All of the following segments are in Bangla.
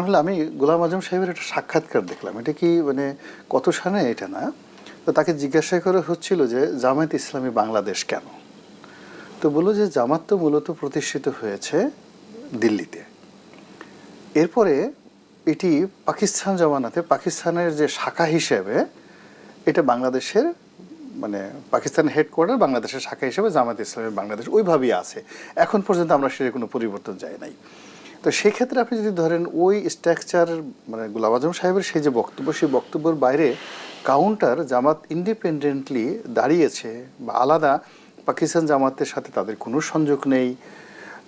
হলে আমি গোলাম আজম সাহেবের একটা সাক্ষাৎকার দেখলাম। এটা কি মানে কত সালে এটা না? তো তাকে জিজ্ঞাসা করে হচ্ছিল যে, জামায়াত ইসলামী বাংলাদেশ কেন? তো বলল যে, জামাত তো মূলত প্রতিষ্ঠিত হয়েছে দিল্লিতে। এরপরে এটি পাকিস্তান জমানাতে, পাকিস্তানের যে শাখা হিসেবে, এটা বাংলাদেশের মানে পাকিস্তানের হেডকোয়ার্টার বাংলাদেশের শাখা হিসেবে জামাত ইসলামী বাংলাদেশ ওইভাবেই আছে। এখন পর্যন্ত আমরা সেটা কোনো পরিবর্তন যায় নাই। তো সেক্ষেত্রে আপনি যদি ধরেন ওই স্ট্রাকচার মানে গোলাম আজম সাহেবের সেই যে বক্তব্য, সেই বক্তব্যের বাইরে কাউন্টার জামাত ইন্ডিপেন্ডেন্টলি দাঁড়িয়েছে বা আলাদা পাকিস্তান জামাতের সাথে তাদের কোনো সংযোগ নেই।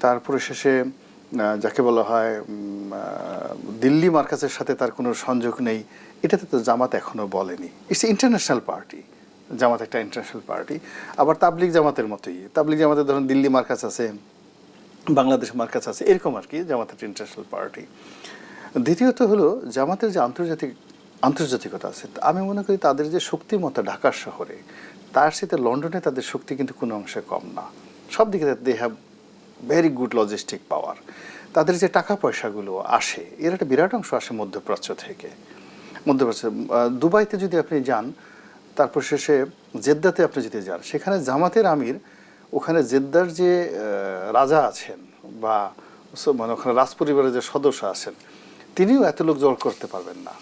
তারপরে শেষে যাকে বলা হয় দিল্লি মার্কাসের সাথে তার কোনো সংযোগ নেই। এটাতে তো জামাত এখনও বলেনি। ইটস ইন্টারন্যাশনাল পার্টি জামাত একটা ইন্টারন্যাশনাল পার্টি আবার তাবলিগ জামাতের মতোই। তাবলিগ জামাতের ধরুন দিল্লি মার্কাস আছে বাংলাদেশ মার্কাজ আছে, এরকম আর কি, জামাতের ইন্টারন্যাশনাল পার্টি দ্বিতীয়ত হলো, জামাতের যে আন্তর্জাতিক, আন্তর্জাতিকতা আছে, আমি মনে করি তাদের যে শক্তিমত্তা ঢাকা শহরে, তার সাথে লন্ডনে তাদের শক্তি কিন্তু কোনো অংশে কম না। সব দিকে they have very good logistic power তাদের যে টাকা পয়সাগুলো আসে, এর একটা বিরাট অংশ আসে মধ্যপ্রাচ্য থেকে। মধ্যপ্রাচ্য দুবাইতে যদি আপনি যান, তারপর শেষে জেদ্দাতে আপনি যদি যান, সেখানে জামাতের আমির ওখানে জেদ্দার যে রাজা আছেন বা মানে ওখানে রাজপরিবারের যে সদস্য আছেন, তিনিও এত লোক জল করতে পারবেন না।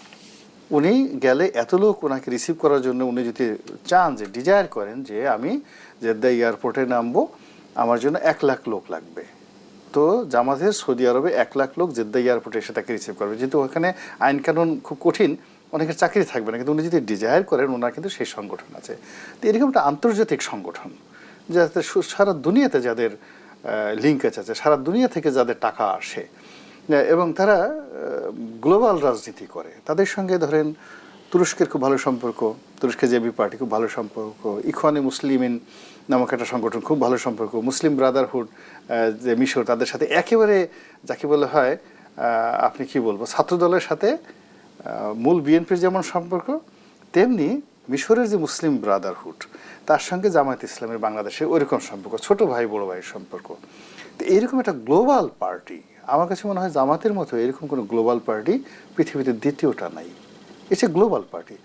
উনি গেলে এত লোক ওনাকে রিসিভ করার জন্য উনি যদি চান যে ডিজায়ার করেন যে, আমি জেদ্দা এয়ারপোর্টে নামবো, আমার জন্য এক লাখ লোক লাগবে। তো জামাতের সৌদি আরবে এক লাখ লোক জেদ্দা এয়ারপোর্টে এসে তাকে রিসিভ করবে। যেহেতু ওখানে আইন কানুন খুব কঠিন, অনেকের চাকরি থাকবে না। কিন্তু উনি যদি ডিজায়ার করেন, ওনার কিন্তু সেই সংগঠন আছে। তো এরকম একটা আন্তর্জাতিক সংগঠন। যাতে সারা দুনিয়াতে যাদের লিঙ্কেজ আছে, সারা দুনিয়া থেকে যাদের টাকা আসে এবং তারা গ্লোবাল রাজনীতি করে, তাদের সঙ্গে ধরেন তুরস্কের খুব ভালো সম্পর্ক, তুরস্কের জেবি পার্টি খুব ভালো সম্পর্ক, ইখওয়ানে মুসলিমিন নামক একটা সংগঠন খুব ভালো সম্পর্ক, মুসলিম ব্রাদারহুড যে মিশর, তাদের সাথে একেবারে যাকে বলা হয় আপনি কি বলব, ছাত্রদলের সাথে মূল বিএনপির যেমন সম্পর্ক, তেমনি মিশরের যে মুসলিম ব্রাদারহুড, তার সঙ্গে জামায়াত ইসলামের বাংলাদেশে ওইরকম সম্পর্ক, ছোট ভাই, বড় ভাইয়ের সম্পর্ক। তো এইরকম একটা গ্লোবাল পার্টি, আমার কাছে মনে হয় জামাতের মতো এরকম কোনো গ্লোবাল পার্টি পৃথিবীতে দ্বিতীয়টা নাই। It's a global party.